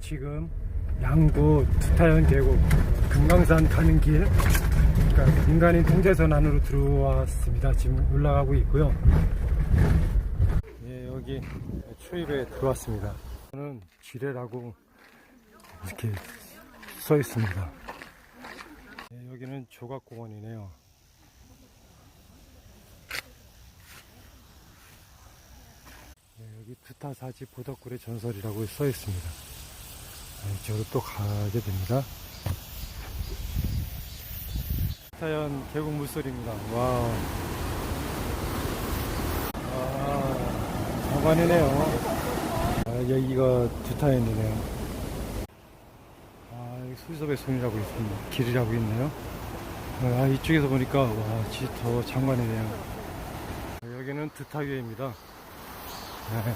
지금 양구 두타연 계곡 금강산 가는 길 그러니까 민간인 통제선 안으로 들어왔습니다. 지금 올라가고 있고요. 예, 여기 초입에 들어왔습니다. 저는 지뢰라고 이렇게 써 있습니다. 예, 여기는 조각공원이네요. 네, 여기 두타사지 보덕굴의 전설이라고 써 있습니다. 네, 이쪽으로 또 가게 됩니다. 자연 계곡 물소리입니다. 와. 아, 장관이네요. 아, 여기가 두타연이네요. 아, 여기 수리섭의 손이라고 있습니다. 길이라고 있네요. 아, 이쪽에서 보니까, 와, 진짜 더 장관이네요. 여기는 드타교입니다. 아,